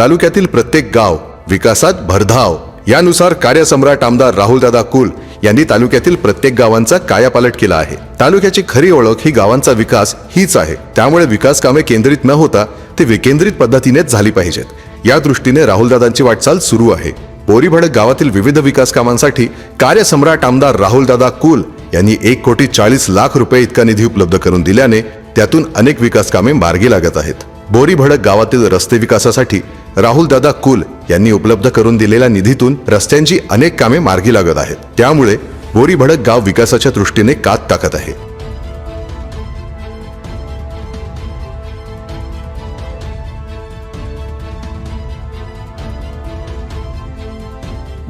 तालुक्यातील प्रत्येक गाव विकासात भरधाव. यानुसार कार्यसम्राट आमदार राहुलदादा कुल यांनी तालुक्यातील प्रत्येक गावांचा कायापालट केला आहे. तालुक्याची खरी ओळख ही गावांचा विकास हीच आहे. त्यामुळे विकास कामे केंद्रित न होता ते विकेंद्रित पद्धतीनेच झाली पाहिजेत. या दृष्टीने राहुलदादांची वाटचाल सुरू आहे. बोरीभडक गावातील विविध विकास कामांसाठी कार्यसम्राट आमदार राहुलदादा कुल यांनी एक कोटी चाळीस लाख रुपये इतका निधी उपलब्ध करून दिल्याने त्यातून अनेक विकास कामे मार्गी लागत आहेत. बोरीभडक गावातील रस्ते विकासासाठी राहुल दादा कुल यांनी उपलब्ध करून दिलेल्या निधीतून रस्त्यांची अनेक कामे मार्गी लागत आहेत. त्यामुळे बोरी भडक गाव विकासाच्या दृष्टीने कात टाकत आहे.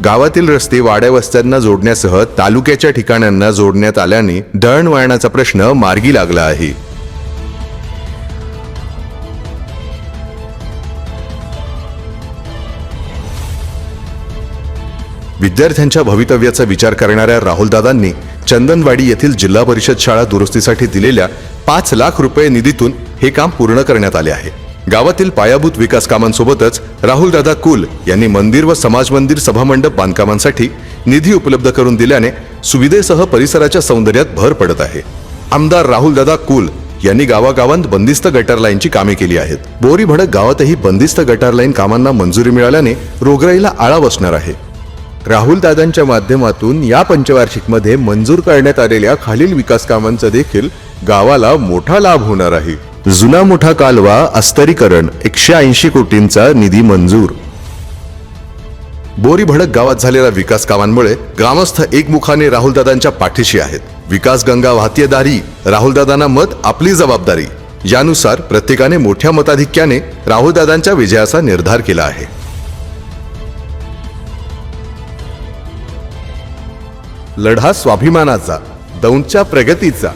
गावातील रस्ते वाड्या वस्त्यांना जोडण्यासह तालुक्याच्या ठिकाणांना जोडण्यात आल्याने दळणवळणाचा प्रश्न मार्गी लागला आहे. विद्यार्थ्यांच्या भवितव्याचा विचार करणाऱ्या राहुलदादांनी चंदनवाडी येथील जिल्हा परिषद शाळा दुरुस्तीसाठी दिलेल्या पाच लाख रुपये निधीतून हे काम पूर्ण करण्यात आले आहे. गावातील पायाभूत विकास कामांसोबतच राहुलदादा कुल यांनी मंदिर व समाज मंदिर सभामंडप बांधकामांसाठी निधी उपलब्ध करून दिल्याने सुविधेसह परिसराच्या सौंदर्यात भर पडत आहे. आमदार राहुलदादा कुल यांनी गावागावांत बंदिस्त गटर लाईनची कामे केली आहेत. बोरी भडक गावातही बंदिस्त गटर लाईन कामांना मंजुरी मिळाल्याने रोगराईला आळा बसणार आहे. राहुल दादांच्या माध्यमातून या पंचवार्षिकमध्ये मंजूर करण्यात आलेल्या खालील विकास कामांचा देखील गावाला मोठा लाभ होणार आहे. जुना मोठा कालवा अस्तरीकरण एकशे ऐंशी कोटींचा निधी मंजूर. बोरी भडक गावात झालेल्या विकास कामांमुळे ग्रामस्थ एकमुखाने राहुलदादांच्या पाठीशी आहेत. विकास गंगा वाहतीयदारी राहुलदादांना मत आपली जबाबदारी. यानुसार प्रत्येकाने मोठ्या मताधिक्याने राहुलदादांच्या विजयाचा निर्धार केला आहे. लढा स्वाभिमानाचा दौंडच्या प्रगतीचा